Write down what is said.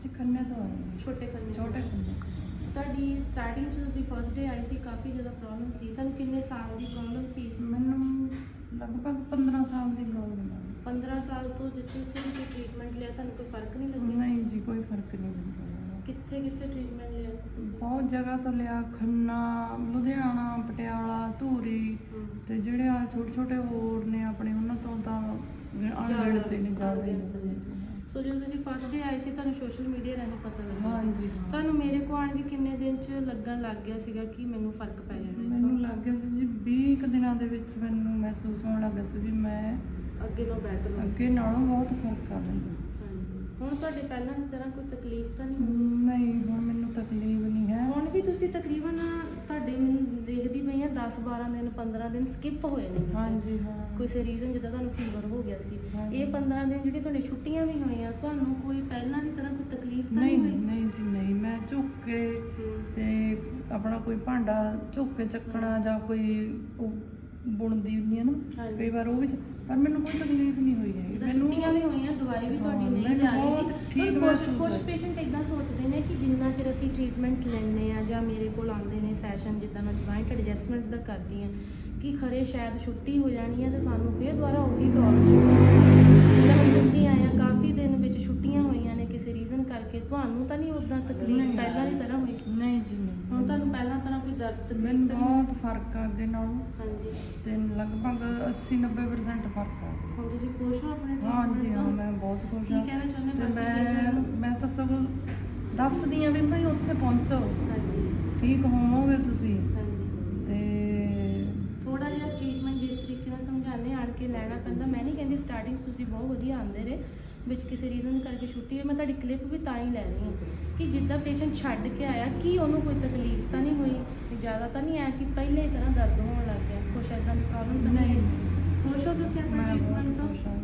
ਅਸੀਂ ਖੰਨੇ ਤੋਂ ਆਏ ਹਾਂ। ਛੋਟੇ ਖੰਨੇ ਤੋਂ। ਛੋਟੇ ਖੰਨੇ ਤੁਹਾਡੀ ਸਟਾਰਟਿੰਗ 'ਚ ਤੁਸੀਂ ਫਸਟ ਡੇ ਆਈ ਸੀ ਕਾਫੀ ਜ਼ਿਆਦਾ ਪ੍ਰੋਬਲਮ ਸੀ ਤੁਹਾਨੂੰ ਕਿੰਨੇ ਸਾਲ ਦੀ ਪ੍ਰੋਬਲਮ ਸੀ ਮੈਨੂੰ ਲਗਭਗ 15 ਸਾਲ ਦੀ ਪ੍ਰੋਬਲਮ ਹੈ 15 ਸਾਲ ਤੋਂ ਜਿੱਥੇ ਜਿੱਥੇ ਤੁਸੀਂ ਟ੍ਰੀਟਮੈਂਟ ਲਿਆ ਤੁਹਾਨੂੰ ਕੋਈ ਫ਼ਰਕ ਨਹੀਂ ਲੱਗਿਆ ਨਹੀਂ ਜੀ ਕੋਈ ਫ਼ਰਕ ਨਹੀਂ ਲੱਗਿਆ ਕਿੱਥੇ ਕਿੱਥੇ ਟ੍ਰੀਟਮੈਂਟ ਲਿਆ ਸੀ ਤੁਸੀਂ ਬਹੁਤ ਜਗ੍ਹਾ ਤੋਂ ਲਿਆ ਖੰਨਾ ਲੁਧਿਆਣਾ ਪਟਿਆਲਾ ਧੂਰੀ ਹਮ। ਤੇ ਜਿਹੜੇ ਆ ਛੋਟੇ ਛੋਟੇ ਹੋਰ ਨੇ ਆਪਣੇ ਉਹਨਾਂ ਤੋਂ ਤਾਂ ਅਣਗਿਣਤ ਨੇ ਜ਼ਿਆਦਾ ਹੀ ਅਣਗਿਣਤ ਨੇ। ਸੋ ਜਦੋਂ ਤੁਸੀਂ ਫਸਟ ਡੇ ਆਏ ਸੀ ਤੁਹਾਨੂੰ ਸੋਸ਼ਲ ਮੀਡੀਆ ਰਾਹੀਂ ਪਤਾ ਲੱਗਿਆ ਹਾਂਜੀ, ਹਾਂ। ਤੁਹਾਨੂੰ ਮੇਰੇ ਕੋਲ ਆਣ ਕੇ ਕਿੰਨੇ ਦਿਨ 'ਚ ਲੱਗਣ ਲੱਗ ਗਿਆ ਸੀਗਾ ਕਿ ਮੈਨੂੰ ਫ਼ਰਕ ਪੈ ਜਾਣਾ ਮੈਨੂੰ? ਲੱਗ ਗਿਆ ਸੀ ਜੀ 20 ਕੁ ਦਿਨਾਂ ਦੇ ਵਿੱਚ ਮੈਨੂੰ ਮਹਿਸੂਸ ਹੋਣ ਲੱਗਾ ਸੀ ਵੀ ਮੈਂ ਅੱਗੇ ਨੂੰ ਬੈਟਰ ਹੋ ਅੱਗੇ ਨਾਲੋਂ ਬਹੁਤ ਫ਼ਰਕ ਆ ਮੈਨੂੰ। ਹਾਂਜੀ। ਹੁਣ ਤੁਹਾਡੇ ਪਹਿਲਾਂ ਦੀ ਤਰ੍ਹਾਂ ਕੋਈ ਤਕਲੀਫ ਤਾਂ ਨਹੀਂ ਹੁੰਦੀ? ਨਹੀਂ ਹੁਣ ਮੈਨੂੰ ਤਕਲੀਫ ਨਹੀਂ ਹੈ। ਹੁਣ ਵੀ ਤੁਸੀਂ ਤਕਰੀਬਨ ਤੁਹਾਡੇ ਮੈਨੂੰ 10 12 ਦਿਨ 15 ਦਿਨ ਸਕਿਪ ਹੋਏ ਨੇ ਵਿੱਚ ਹਾਂਜੀ ਹਾਂ ਕਿਸੇ ਰੀਜ਼ਨ ਜਿੱਦਾਂ ਤੁਹਾਨੂੰ ਫੀਵਰ ਹੋ ਗਿਆ ਸੀ। ਇਹ 15 ਦਿਨ ਜਿਹੜੀ ਤੁਹਾਡੀ ਛੁੱਟੀਆਂ ਵੀ ਹੋਈਆਂ ਤੁਹਾਨੂੰ ਕੋਈ ਪਹਿਲਾਂ ਦੀ ਤਰ੍ਹਾਂ ਕੋਈ ਤਕਲੀਫ ਤਾਂ ਨਹੀਂ ਹੋਈ ਨਹੀਂ ਜੀ ਨਹੀਂ ਮੈਂ ਝੁੱਕ ਕੇ। ਤੇ ਆਪਣਾ ਕੋਈ ਭਾਂਡਾ ਝੁੱਕ ਕੇ ਚੱਕਣਾ ਜਾਂ ਕੋਈ ਉਹ ਬੁਣਦੀ ਹੁੰਦੀ ਹੈ ਨਾ। ਕਈ ਵਾਰ ਉਹ ਵੀ ਪਰ ਮੈਨੂੰ ਕੋਈ ਤਕਲੀਫ ਨਹੀਂ ਹੋਈ ਹੈ ਜਿੱਦਾਂ ਛੁੱਟੀਆਂ ਵੀ ਹੋਈਆਂ ਦਵਾਈ ਵੀ ਤੁਹਾਡੀ ਨਹੀਂ ਮੈਨੂੰ ਜਾ ਰਹੀ ਸੀ ਠੀਕ ਕੁਝ ਮਹਿਸੂਸ ਕੁਝ ਹੋਇਆ। ਪੇਸ਼ੈਂਟ ਇਦਾਂ ਸੋਚਦੇ ਨੇ ਕਿ ਜਿੰਨਾ ਚਿਰ ਅਸੀਂ ਟ੍ਰੀਟਮੈਂਟ ਲੈਂਦੇ ਆ ਜਾਂ ਮੇਰੇ ਕੋਲ ਆਉਂਦੇ ਸੈਸ਼ਨ ਜਿੱਦਾਂ ਮੈਂ ਜੁਆਇੰਟ ਐਡਜਸਟਮੈਂਟਸ ਦਾ ਕਰਦੀ ਆ ਕਿ ਖਰੇ ਸ਼ਾਇਦ ਛੁੱਟੀ ਹੋ ਜਾਣੀ ਹੈ ਤੇ ਸਾਨੂੰ ਫੇਰ ਦੁਬਾਰਾ ਉਹੀ ਪ੍ਰੋਬਲਮ ਸ਼ੁਰੂ ਹੋ ਜਿੱਦਾਂ ਹੁਣ ਤੁਸੀਂ ਆਏ ਆ ਕਾਫੀ ਦਿਨ ਵਿੱਚ ਛੁੱਟੀਆਂ ਹੋਈਆਂ ਨੇ ਕਿਸੇ ਰੀਜ਼ਨ ਕਰਕੇ ਤੁਹਾਨੂੰ ਤਾਂ ਨਹੀਂ ਉਦਾਂ ਤਕਲੀਫ। ਪਹਿਲਾਂ ਦੀ ਤਰ੍ਹਾਂ ਹੋਈ ਨਹੀਂ ਜੀ ਨਹੀਂ ਹੁਣ ਤੁਹਾਨੂੰ ਪਹਿਲਾਂ ਤਰ੍ਹਾਂ ਕੋਈ ਦਰਦ ਤਕਲੀਫ ਮੈਨੂੰ ਤਾਂ? ਬਹੁਤ ਫ਼ਰਕ ਆ ਅੱਗੇ ਨਾਲੋਂ ਹਾਂਜੀ ਤੇ ਲਗਭਗ 80 90% ਫ਼ਰਕ ਆ ਹੁਣ ਤੁਸੀਂ ਖੁਸ਼ ਹੋ ਆਪਣੇ ਹਾਂਜੀ treatment ਹਾਂ ਤੋਂ? ਮੈਂ ਬਹੁਤ ਖੁਸ਼ ਕੀ ਹਾਂ ਕਹਿਣਾ ਚਾਹੁੰਦੇ ਤੇ ਮੈਂ? ਮੈਂ ਤਾਂ ਸਗੋਂ ਦੱਸਦੀ ਆ ਵੀ ਭਾਈ ਉੱਥੇ ਪਹੁੰਚੋ ਹਾਂਜੀ ਠੀਕ ਹੋਵੋਗੇ ਤੁਸੀਂ? ਹਾਂਜੀ। ਤੇ ਥੋੜਾ ਜਿਹਾ ਟ੍ਰੀਟਮੈਂਟ ਜਿਸ ਤਰੀਕੇ ਨਾਲ ਸਮਝਾਣੇ ਆਣ ਕੇ ਲੈਣਾ ਪੈਂਦਾ। ਮੈਂ ਨਹੀਂ ਕਹਿੰਦੀ ਸਟਾਰਟਿੰਗ ਤੁਸੀਂ ਬਹੁਤ ਵਧੀਆ ਆਉਂਦੇ ਰਹੇ ਵਿੱਚ ਕਿਸੇ ਰੀਜ਼ਨ ਕਰਕੇ ਛੁੱਟੀ ਹੋਈ ਮੈਂ ਤੁਹਾਡੀ ਕਲਿੱਪ ਵੀ ਤਾਂ ਹੀ ਲੈ ਰਹੀ ਹਾਂ ਕਿ ਜਿੱਦਾਂ ਪੇਸ਼ੈਂਟ ਛੱਡ ਕੇ ਆਇਆ ਕੀ ਉਹਨੂੰ ਕੋਈ ਤਕਲੀਫ ਤਾਂ ਨਹੀਂ ਹੋਈ? ਵੀ ਜ਼ਿਆਦਾ ਤਾਂ ਨਹੀਂ ਆਇਆ ਕਿ ਪਹਿਲੇ ਹੀ ਤਰ੍ਹਾਂ ਦਰਦ ਹੋਣ ਲੱਗ ਗਿਆ ਕੁਛ ਐਦਾਂ ਦੀ ਪ੍ਰੋਬਲਮ ਤਾਂ ਨਹੀਂ ਨਹੀਂ। ਖੁਸ਼ ਹੋ ਤੁਸੀਂ ਆਪਣੇ ਮੈਂ ਟ੍ਰੀਟਮੈਂਟ ਤੋਂ? ਖੁਸ਼ ਹਾਂ